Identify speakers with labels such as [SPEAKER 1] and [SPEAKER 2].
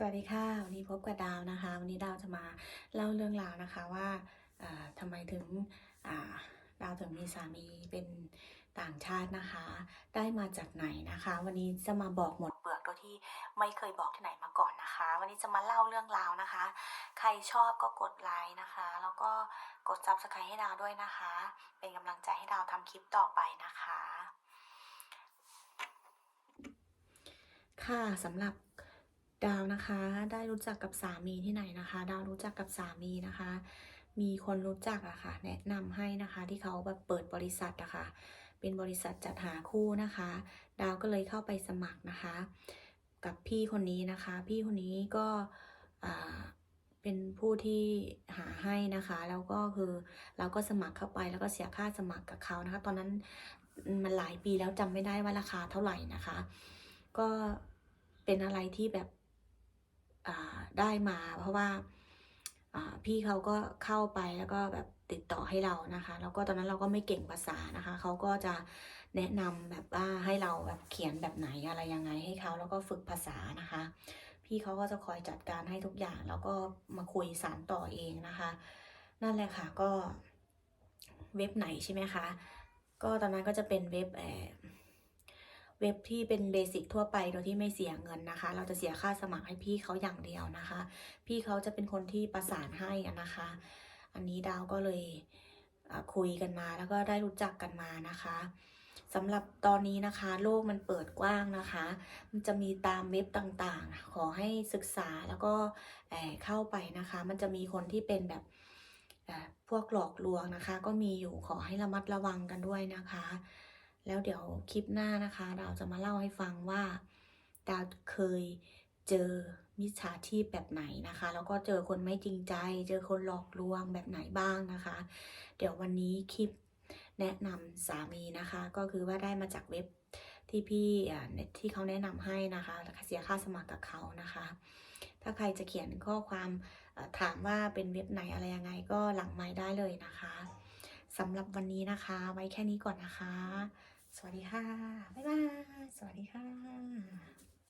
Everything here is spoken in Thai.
[SPEAKER 1] สวัสดีค่ะ วันนี้พบกับดาวนะคะ วันนี้ดาวจะมาเล่าเรื่องราวนะคะว่าอ่าทำไมถึงดาวถึงมีสามีเป็นต่างชาตินะคะ ได้มาจากไหนนะคะ วันนี้จะมาบอกหมดเปลือกโดยที่ไม่เคยบอกที่ไหนมาก่อนนะคะ วันนี้จะมาเล่าเรื่องราวนะคะ ใครชอบก็กดไลค์นะคะ แล้วก็กด subscribe ให้ดาวด้วยนะคะ เป็นกำลังใจให้ดาวทำคลิปต่อไปนะคะ ค่ะสำหรับ ดาวนะคะ ได้รู้จักกับสามีที่ไหนนะคะ ดาวรู้จักกับสามีนะคะ มีคนรู้จักอะค่ะ แนะนำให้นะคะที่เขาแบบเปิดบริษัทอะค่ะ เป็นบริษัทจัดหาคู่นะคะ ดาวก็เลยเข้าไปสมัครนะคะ กับพี่คนนี้นะคะ พี่คนนี้ก็อ่าเป็นผู้ที่หาให้นะคะ แล้วก็คือเราก็สมัครเข้าไปแล้วก็เสียค่าสมัครกับเขานะคะ ตอนนั้นมันหลายปีแล้วจำไม่ได้ว่าราคาเท่าไหร่นะคะ ก็เป็นอะไรที่แบบ ได้มา เพราะว่าพี่เขาก็เข้าไปแล้วก็แบบติดต่อให้เรานะคะ แล้วก็ตอนนั้นเราก็ไม่เก่งภาษานะคะ เขาก็จะแนะนำแบบว่าให้เราแบบเขียนแบบไหนอะไรยังไงให้เขาแล้วก็ฝึกภาษานะคะ พี่เขาก็จะคอยจัดการให้ทุกอย่างแล้วก็มาคุยสารต่อเองนะคะ นั่นแหละค่ะก็เว็บไหนใช่ไหมคะ ก็ตอนนั้นก็จะเป็นเว็บแอ เว็บที่เป็นเบสิกทั่วไปโดยที่ไม่เสียเงินนะคะ เราจะเสียค่าสมัครให้พี่เขาอย่างเดียวนะคะ พี่เขาจะเป็นคนที่ประสานให้นะคะ อันนี้ดาวก็เลยคุยกันมาแล้วก็ได้รู้จักกันมานะคะสำหรับตอนนี้นะคะ โลกมันเปิดกว้างนะคะ มันจะมีตามเว็บต่างๆ ขอให้ศึกษาแล้วก็เข้าไปนะคะ มันจะมีคนที่เป็นแบบพวกหลอกลวงนะคะ ก็มีอยู่ขอให้ระมัดระวังกันด้วยนะคะ แล้วเดี๋ยวคลิปหน้านะคะดาวจะมาเล่าให้ฟังว่าดาวเคยเจอมิจฉาชีพแบบไหนนะคะ แล้วก็เจอคนไม่จริงใจ เจอคนหลอกลวงแบบไหนบ้างนะคะ เดี๋ยววันนี้คลิปแนะนำสามีนะคะ ก็คือว่าได้มาจากเว็บที่พี่ที่เขาแนะนำให้นะคะแล้วเสียค่าสมัครกับเขานะคะ ถ้าใครจะเขียนข้อความถามว่าเป็นเว็บไหนอะไรยังไงก็หลังไม้ได้เลยนะคะสำหรับวันนี้นะคะ ไว้แค่นี้ก่อนนะคะ สวัสดีค่ะ บ๊ายบาย สวัสดีค่ะ